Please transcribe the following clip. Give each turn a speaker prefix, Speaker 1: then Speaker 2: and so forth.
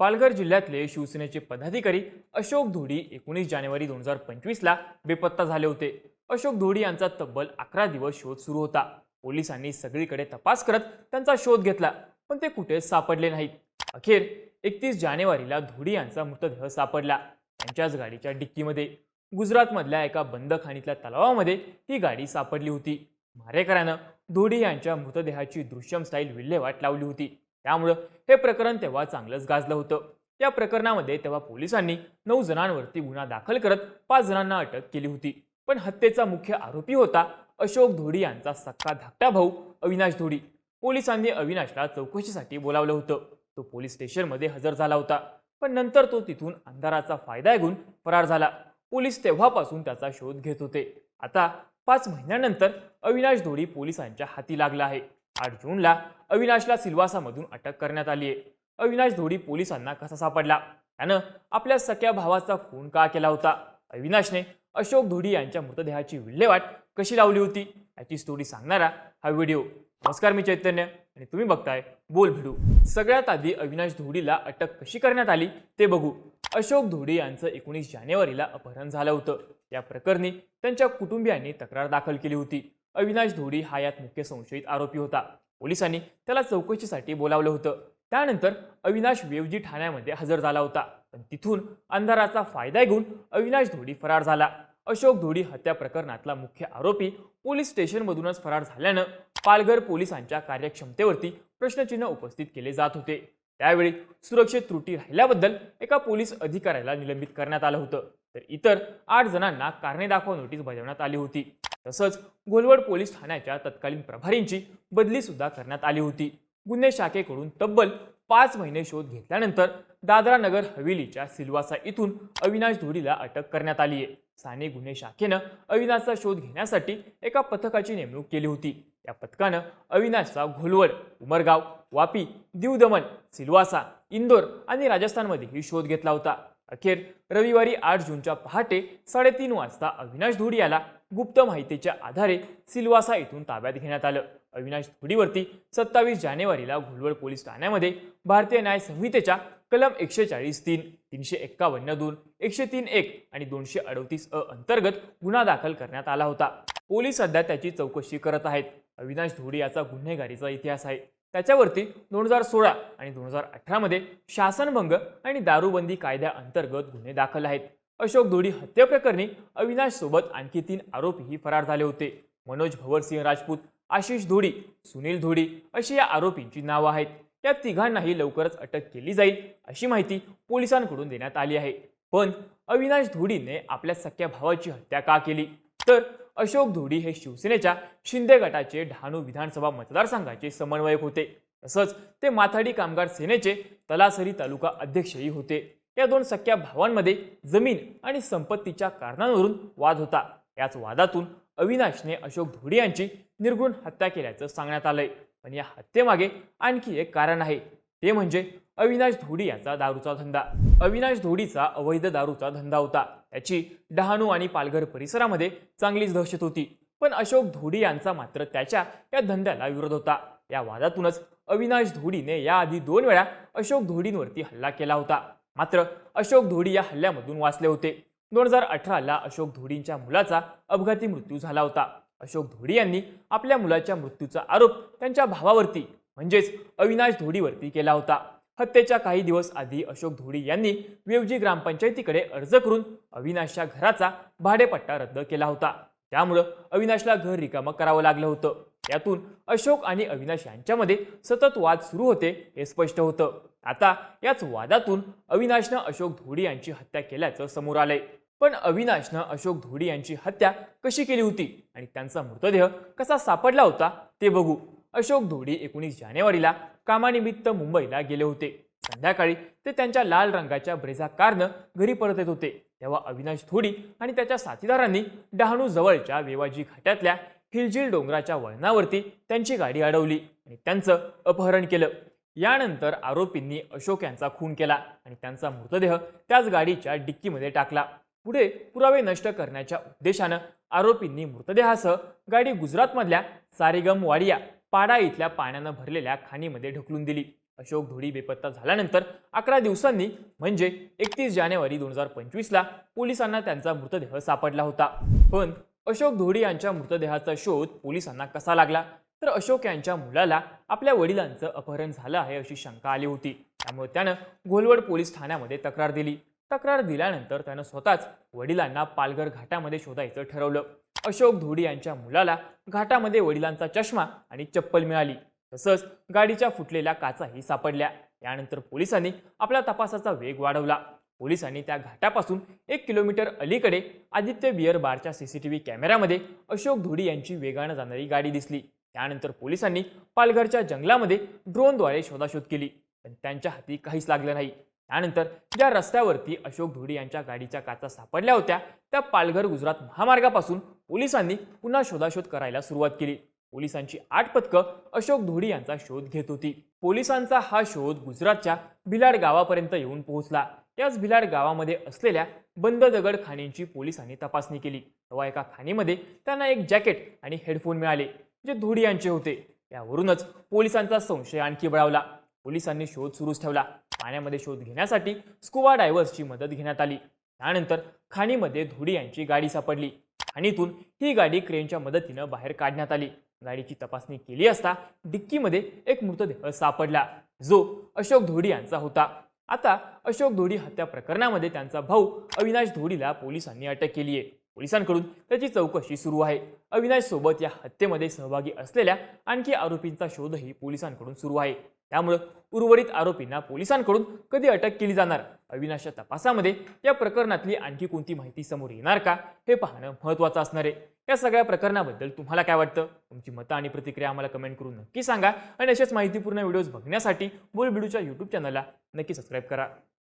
Speaker 1: पालघर जिल्ह्यातले शिवसेनेचे पदाधिकारी अशोक धोडी एकोणीस जानेवारी दोन हजार पंचवीसला बेपत्ता झाले होते. अशोक धोडी यांचा तब्बल अकरा दिवस शोध सुरू होता. पोलिसांनी सगळीकडे तपास करत त्यांचा शोध घेतला पण ते कुठे सापडले नाहीत. अखेर एकतीस जानेवारीला धोडी यांचा मृतदेह सापडला त्यांच्याच गाडीच्या डिक्कीमध्ये. गुजरातमधल्या एका बंदखानीतल्या तलावामध्ये ही गाडी सापडली होती. मारेकऱ्यानं धोडी यांच्या मृतदेहाची दृश्यम स्टाईल विल्हेवाट लावली होती. त्यामुळं हे प्रकरण तेव्हा चांगलंच गाजलं होतं. या प्रकरणामध्ये तेव्हा पोलिसांनी नऊ जणांवरती गुन्हा दाखल करत पाच जणांना अटक केली होती. पण हत्येचा मुख्य आरोपी होता अशोक धोडी यांचा सक्का धाकटा भाऊ अविनाश धोडी. पोलिसांनी अविनाशला चौकशीसाठी बोलावलं होतं. तो पोलीस स्टेशनमध्ये हजर झाला होता. पण नंतर तो तिथून अंधाराचा फायदा ऐकून फरार झाला. पोलीस तेव्हापासून त्याचा शोध घेत होते. आता पाच महिन्यानंतर अविनाश धोडी पोलिसांच्या हाती लागला आहे. आठ जूनला अविनाशला सिल्वासामधून अटक करण्यात आली आहे अविनाश धोडी पोलिसांना कसा सापडला? त्यानं आपल्या सख्या भावाचा खून का केला होता? अविनाशने अशोक धोडी यांच्या मृतदेहाची विल्हेवाट कशी लावली होती? याची स्टोरी सांगणारा हा व्हिडिओ. नमस्कार मी चैतन्य आणि तुम्ही बघताय बोल भिडू. सगळ्यात आधी अविनाश धोडीला अटक कशी करण्यात आली ते बघू. अशोक धोडी यांचं एकोणीस जानेवारीला अपहरण झालं होतं. या प्रकरणी त्यांच्या कुटुंबियांनी तक्रार दाखल केली होती. अविनाश धोडी हा यात मुख्य संशयित आरोपी होता. पोलिसांनी त्याला चौकशीसाठी बोलावलं होतं. त्यानंतर अविनाश वेवजी ठाण्यामध्ये हजर झाला होता. पण तिथून अंधाराचा फायदा घेऊन अविनाश धोडी फरार झाला. अशोक धोडी हत्या प्रकरणातला मुख्य आरोपी पोलीस स्टेशनमधूनच फरार झाल्यानं पालघर पोलिसांच्या कार्यक्षमतेवरती प्रश्नचिन्ह उपस्थित केले जात होते. त्यावेळी सुरक्षेत त्रुटी राहिल्याबद्दल एका पोलीस अधिकाऱ्याला निलंबित करण्यात आलं होतं. तर इतर आठ जणांना कारणे दाखवा नोटीस बजावण्यात आली होती. तसंच गोलवड पोलीस ठाण्याच्या तत्कालीन प्रभारींची बदली सुद्धा करण्यात आली होती. गुन्हे शाखेकडून तब्बल पाच महिने शोध घेतल्यानंतर दादरा नगर हवेलीच्या सिल्वासा इथून अविनाश धोडीला अटक करण्यात आली आहे. साने गुन्हे शाखेनं अविनाशचा शोध घेण्यासाठी एका पथकाची नेमणूक केली होती. या पथकानं अविनाशचा घोलवड उमरगाव वापी दीव दमण सिल्वासा इंदोर आणि राजस्थानमध्येही शोध घेतला होता. अखेर रविवारी आठ जूनच्या पहाटे साडेतीन वाजता अविनाश धुडी याला गुप्त माहितीच्या आधारे सिल्वासा इथून ताब्यात घेण्यात आलं. अविनाश धुडीवरती सत्तावीस जानेवारीला घोलवड पोलीस ठाण्यामध्ये भारतीय न्याय संहितेच्या कलम एकशे चाळीस तीन तीनशे एक्कावन्न दोन एकशे तीन एक आणि दोनशे अडतीस अ अंतर्गत गुन्हा दाखल करण्यात आला होता. पोलीस सध्या त्याची चौकशी करत आहेत. अविनाश धोडी याचा गुन्हेगारीचा इतिहास आहे. त्याच्यावरती दोन हजार सोळा आणि दोन हजार अठरामध्ये शासनभंग आणि दारूबंदी कायद्याअंतर्गत गुन्हे दाखल आहेत. अशोक धोडी हत्येप्रकरणी अविनाश सोबत आणखी तीन आरोपीही फरार झाले होते. मनोज भवरसिंह राजपूत आशिष धोडी सुनील धोडी अशी या आरोपींची नावं आहेत. या तिघांनाही लवकरच अटक केली जाईल अशी माहिती पोलिसांकडून देण्यात आली आहे. पण अविनाश धोडीने आपल्या सख्या भावाची हत्या का केली? तर अशोक धोडी हे शिवसेनेच्या शिंदे गटाचे डहाणू विधानसभा मतदारसंघाचे समन्वयक होते. तसंच ते माथाडी कामगार सेनेचे तलासरी तालुका अध्यक्षही होते. या दोन सख्या भावांमध्ये जमीन आणि संपत्तीच्या कारणांवरून वाद होता. याच वादातून अविनाशने अशोक धोडी यांची निर्गुण हत्या केल्याचं सांगण्यात आलंय. पण या हत्येमागे आणखी एक कारण आहे. ते म्हणजे अविनाश धोडी याचा दारूचा धंदा. अविनाश धोडीचा अवैध दारूचा धंदा होता. त्याची डहाणू आणि पालघर परिसरामध्ये चांगलीच दहशत होती. पण अशोक धोडी यांचा मात्र त्याच्या या धंद्याला विरोध होता. या वादातूनच अविनाश धोडीने याआधी दोन वेळा अशोक धोडींवरती हल्ला केला होता. मात्र अशोक धोडी या हल्ल्यामधून वाचले होते. दोन हजार अठराला अशोक धोडींच्या मुलाचा अपघाती मृत्यू झाला होता. अशोक धोडी यांनी आपल्या मुलाच्या मृत्यूचा आरोप त्यांच्या भावावरती म्हणजेच अविनाश धोडीवरती केला होता. हत्येच्या काही दिवस आधी अशोक धोडी यांनी वेवजी ग्रामपंचायतीकडे अर्ज करून अविनाशच्या घराचा भाडेपट्टा रद्द केला होता. त्यामुळं अविनाशला घर रिकामं करावं लागलं होतं. यातून अशोक आणि अविनाश यांच्यामध्ये सतत वाद सुरू होते हे स्पष्ट होतं. आता याच वादातून अविनाशनं अशोक धोडी यांची हत्या केल्याचं समोर आलंय. पण अविनाशनं अशोक धोडी यांची हत्या कशी केली होती आणि त्यांचा मृतदेह कसा सापडला होता ते बघू. अशोक धोडी एकोणीस जानेवारीला कामानिमित्त मुंबईला गेले होते. संध्याकाळी ते त्यांच्या लाल रंगाच्या ब्रेझा कारनं घरी परत येत होते. तेव्हा अविनाश धोडी आणि त्याच्या साथीदारांनी डहाणू जवळच्या वेवाजी घाटातल्या हिलजिल डोंगराच्या वळणावरती त्यांची गाडी अडवली आणि त्यांचं अपहरण केलं. यानंतर आरोपींनी अशोक यांचा खून केला आणि त्यांचा मृतदेह त्याच गाडीच्या डिक्कीमध्ये टाकला. पुढे पुरावे नष्ट करण्याच्या उद्देशानं आरोपींनी मृतदेहासह गाडी गुजरातमधल्या सारेगम वाडिया पाडा इथल्या पाण्यानं भरलेल्या खाणीमध्ये ढकलून दिली. अशोक धुळी बेपत्ता झाल्यानंतर अकरा दिवसांनी म्हणजे एकतीस जानेवारी दोन हजार पंचवीसला पोलिसांना त्यांचा मृतदेह सापडला होता. पण अशोक धोडी यांच्या मृतदेहाचा शोध पोलिसांना कसा लागला? तर अशोक यांच्या मुलाला आपल्या वडिलांचं अपहरण झालं आहे अशी शंका आली होती. त्यामुळे त्यानं घोलवड पोलीस ठाण्यामध्ये तक्रार दिली. तक्रार दिल्यानंतर त्यानं स्वतःच वडिलांना पालघर घाटामध्ये शोधायचं ठरवलं. अशोक धोडी यांच्या मुलाला घाटामध्ये वडिलांचा चष्मा आणि चप्पल मिळाली. तसंच गाडीच्या फुटलेल्या काचाही सापडल्या. यानंतर पोलिसांनी आपल्या तपासाचा वेग वाढवला. पोलिसांनी त्या घाटापासून एक किलोमीटर अलीकडे आदित्य बियर बारच्या सीसीटीव्ही कॅमेऱ्यामध्ये अशोक धोडी यांची वेगानं जाणारी गाडी दिसली. त्यानंतर पोलिसांनी पालघरच्या जंगलामध्ये ड्रोनद्वारे शोधाशोध केली. पण त्यांच्या हाती काहीच लागलं नाही. त्यानंतर ज्या रस्त्यावरती अशोक धुडी यांच्या गाडीच्या काचा सापडल्या होत्या त्या पालघर गुजरात महामार्गापासून पोलिसांनी पुन्हा शोधाशोध करायला सुरुवात केली. पोलिसांची आठ पथकं अशोक धोडी यांचा शोध घेत होती. पोलिसांचा हा शोध गुजरातच्या भिलाड गावापर्यंत येऊन पोहोचला. त्याच भिलाड गावामध्ये असलेल्या बंद दगड खाणींची पोलिसांनी तपासणी केली. तेव्हा एका खाणीमध्ये त्यांना एक जॅकेट आणि हेडफोन मिळाले जे धोडी यांचे होते. यावरूनच पोलिसांचा संशय आणखी बळावला. पोलिसांनी शोध सुरूच ठेवला. पाण्यामध्ये शोध घेण्यासाठी स्कुबा डायव्हर्सची मदत घेण्यात आली. त्यानंतर खाणीमध्ये धुडी यांची गाडी सापडली. खाणीतून ही गाडी क्रेनच्या मदतीनं बाहेर काढण्यात आली. गाडीची तपासणी केली असता डिक्कीमध्ये एक मृतदेह सापडला जो अशोक धोडी यांचा होता. आता अशोक धोडी हत्या प्रकरणामध्ये त्यांचा भाऊ अविनाश धोडीला पोलिसांनी अटक केली आहे. पोलिसांकडून त्याची चौकशी सुरू आहे. अविनाश सोबत या हत्येमध्ये सहभागी असलेल्या आणखी आरोपींचा शोधही पोलिसांकडून सुरू आहे. त्यामुळे उर्वरित आरोपींना पोलिसांकडून कधी अटक केली जाणार? अविनाशच्या तपासामध्ये या प्रकरणातली आणखी कोणती माहिती समोर येणार का? हे पाहणं महत्त्वाचं असणार आहे. या सगळ्या प्रकरणाबद्दल तुम्हाला काय वाटतं? तुमची मतं आणि प्रतिक्रिया आम्हाला कमेंट करून नक्की सांगा. आणि अशाच माहितीपूर्ण व्हिडिओज बघण्यासाठी बोलबिडूच्या यूट्यूब चॅनलला नक्की सबस्क्राईब करा.